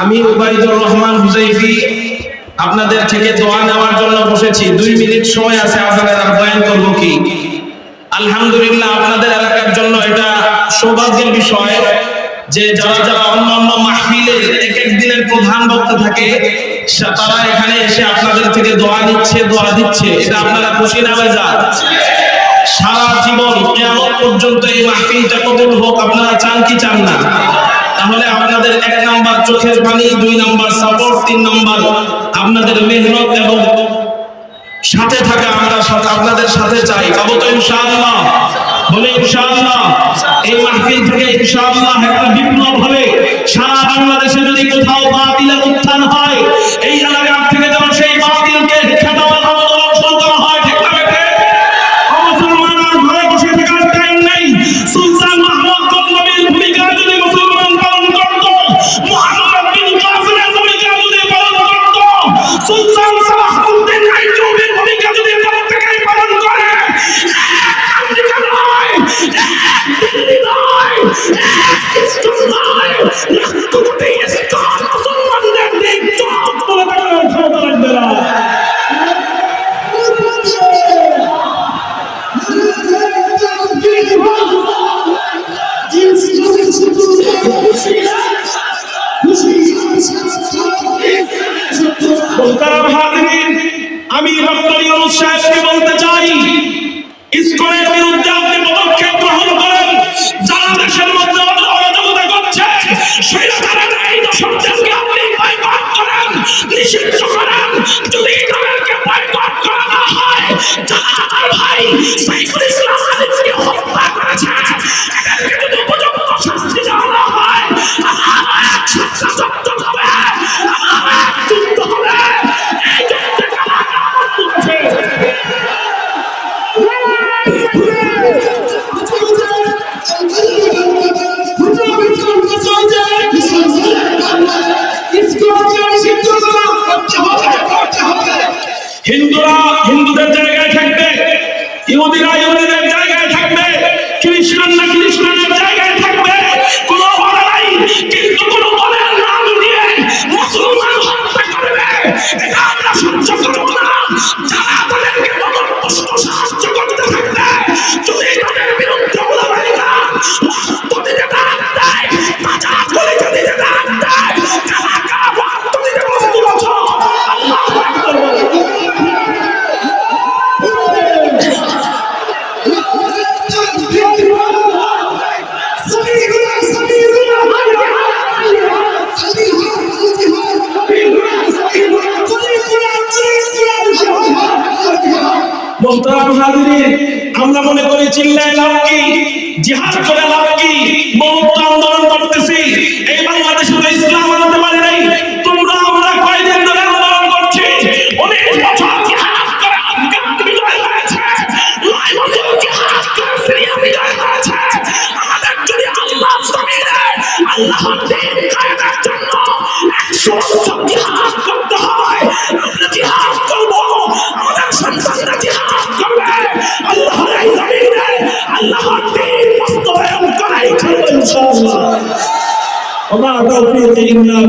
আমি উবাইদুর রহমান হুজাইফি আপনাদের থেকে দোয়া নেওয়ার জন্য বসেছি। দুই মিনিট সময় আছে আজানের আর বয়ান করব কি? আলহামদুলিল্লাহ, আপনাদের এলাকার জন্য এটা সৌভাগ্যের বিষয় যে যারা যারা অন্য অন্য মাহফিলের এক এক দিনের প্রধান বক্তা থাকে তারা এখানে এসে আপনাদের থেকে দোয়া নিচ্ছে, দোয়া দিচ্ছে। এটা আপনারা খুশি না বেজা সারা জীবন কেমন পর্যন্ত এই মাহফিলটা কবুল হোক, আপনারা চান কি চান না? তাহলে আপনাদের এক নাম্বার চোখের পানি, দুই নাম্বার সাপোর্ট তিন নাম্বার আপনাদের মেহনত এবং সাথে থাকা আমরা সাথে আপনাদের সাথে চাই। পাবো তো ইনশাআল্লাহ। বলে ইনশাআল্লাহ। এই মাহফিল থেকে ইনশাআল্লাহ একটা বিপ্লব হবে। সারা বাংলাদেশে যদি কোথাও বাতিলের উত্থান হয় মোহতারাম হাজিরিন, আমি ডক্টর ইউনূস সাহেবকে বলতে চাই ইসকনের বিরুদ্ধে আপনি পদক্ষেপ গ্রহণ করেন যারা দেশের মধ্যে অরাজকতা করছে সেই এই দর্শকদেরকে আপনি বয়কট করেন নিষিদ্ধ করেন যদি তাদেরকে বয়কট করা না হয় আমার ভাই সাইফুল ইসলাম হিন্দুরা হিন্দুদের জায়গায় থাকবে, ইহুদিরা ইহুদিদের জায়গায় থাকবে, খ্রিস্টানরা খ্রিস্টানের জায়গায় থাকবে, কোনো বাধা নাই, কিন্তু কোনো দলের নাম নিয়ে মুসলমান হত্যা করবে। এটা আমরা সহ্য করব না। যারা তাদেরকে মদতপুষ্ট সাহায্য করতে থাকবে, যদি তাদের বিরুদ্ধে ওলামাইকা রক্ত দিতে মোহতারাম হাজিরিন আমরা মনে করি চিল্লায় লাভ কি? জিহাদ করে লাভ কি? আন্দোলন করতেছি। এই বাংলাদেশে তো ইসলাম আনতে পারে নাই। তোমরা আমরা আল্লাহ জমিনে আল্লাহর জন্য একশো বছর জিহাদ দিন বাস্তবায়ন করাই